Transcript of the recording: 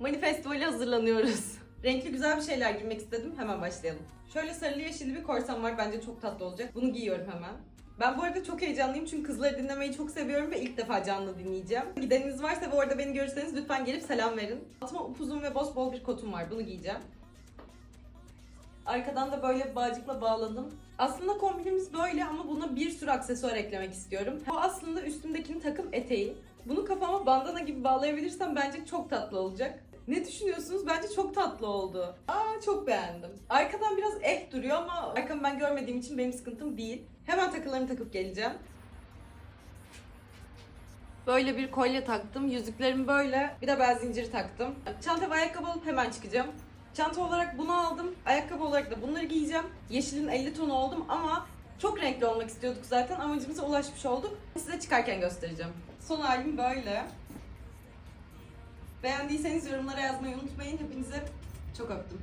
Manifesto'yla hazırlanıyoruz. Renkli güzel bir şeyler giymek istedim. Hemen başlayalım. Şöyle sarılı yeşilli bir korsam var. Bence çok tatlı olacak. Bunu giyiyorum hemen. Ben bu arada çok heyecanlıyım çünkü kızları dinlemeyi çok seviyorum ve ilk defa canlı dinleyeceğim. Gideniniz varsa ve orada beni görürseniz lütfen gelip selam verin. Altıma upuzun ve boz bol bir kotum var. Bunu giyeceğim. Arkadan da böyle bağcıkla bağladım. Aslında kombinimiz böyle ama buna bir sürü aksesuar eklemek istiyorum. Bu aslında üstümdekini takım eteği. Bunu kafama bandana gibi bağlayabilirsem bence çok tatlı olacak. Ne düşünüyorsunuz? Bence çok tatlı oldu. Aa çok beğendim. Arkadan biraz eh duruyor ama arkamı ben görmediğim için benim sıkıntım değil. Hemen takılarımı takıp geleceğim. Böyle bir kolye taktım. Yüzüklerim böyle. Bir de bel zinciri taktım. Çanta ve ayakkabı alıp hemen çıkacağım. Çanta olarak bunu aldım. Ayakkabı olarak da bunları giyeceğim. Yeşilin 50 tonu oldum ama çok renkli olmak istiyorduk zaten. Amacımıza ulaşmış olduk. Size çıkarken göstereceğim. Son halim böyle. Beğendiyseniz yorumlara yazmayı unutmayın. Hepinize çok öptüm.